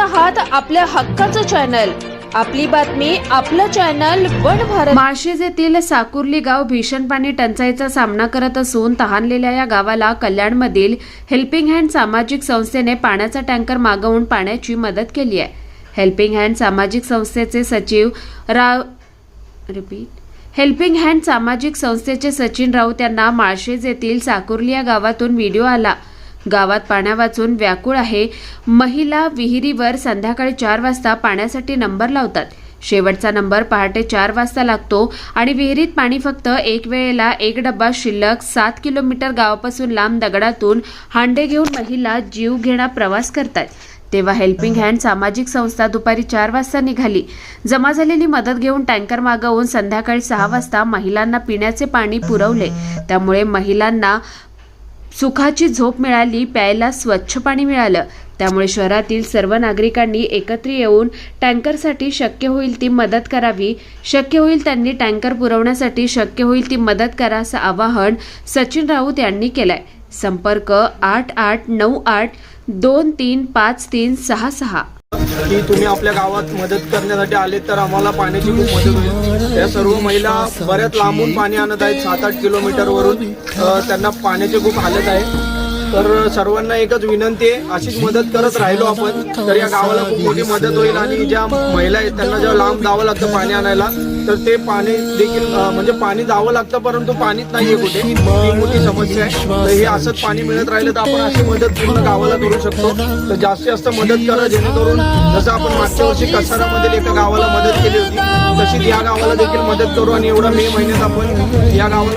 आहात आपल्या हक्काचं चॅनल. आपली बातमी आपलं चॅनल वन भारत. माळशेज येथील साकुर्ली गाव भीषण पाणी टंचाईचा सामना करत असून तहानलेल्या या गावाला कल्याणमधील हेल्पिंग हँड सामाजिक संस्थेने पाण्याचा टँकर मागवून पाण्याची मदत केली आहे. हेल्पिंग हँड सामाजिक संस्थेचे सचिव राव रिपीट. हेल्पिंग हँड सामाजिक संस्थेचे सचिन राऊत यांना माळशेज येथील साकुर्ली या गावातून व्हिडिओ आला. गावात पाण्यावाचून व्याकुळ आहे. महिला विहिरीवर संध्याकाळी चार वाजता पाण्यासाठी नंबर लावतात. शेवटचा नंबर पहाटे चार वाजता लागतो आणि विहिरीत पाणी फक्त एक वेळेला एक डब्बा शिल्लक सात किलोमीटर गावापासून लांब दगडातून हांडे घेऊन महिला जीव घेणा प्रवास करतात. तेव्हा हेल्पिंग हँड सामाजिक संस्था दुपारी चार वाजता निघाली. जमा झालेली मदत घेऊन टँकर मागवून संध्याकाळी सहा वाजता महिलांना पिण्याचे पाणी पुरवले. त्यामुळे महिलांना सुखाची झोप मिळाली प्यायला स्वच्छ पाणी मिळालं. त्यामुळे शहरातील सर्व नागरिकांनी एकत्र येऊन टँकरसाठी शक्य होईल ती मदत करावी. शक्य होईल त्यांनी टँकर पुरवण्यासाठी शक्य होईल ती मदत करा असं आवाहन सचिन राऊत यांनी केलंय. संपर्क आठ आठ नऊ आठ दोन तीन पाच तीन सहा सहा. की तुम्ही आपल्या गावात मदत करण्यासाठी आले तर आम्हाला पाण्याची खूप मदत होईल. या सर्व महिला बऱ्याच लांबून पाणी आणत आहेत सात आठ किलोमीटरवरून. वरून त्यांना पाण्याची खूप हालत आहे. तर सर्वांना एकच विनंती आहे अशीच मदत करत राहिलो आपण तर या गावाला खूप मोठी मदत होईल आणि ज्या महिला आहेत त्यांना जेव्हा लांब जावं लागतं पाणी आणायला तर ते पाणी देखील म्हणजे पाणी जावं लागतं परंतु पाणीच नाहीये कुठे. ही मोठी समस्या आहे. तर हे असंच पाणी मिळत राहिलं तर आपण अशी मदत पूर्ण गावाला करू शकतो. तर जास्तीत जास्त मदत करा जेणेकरून जसं आपण मागच्या वर्षी कसारामधील एका गावाला मदत केली होती तशीच या गावाला देखील मदत करू आणि एवढा मे महिन्यात आपण या गावाला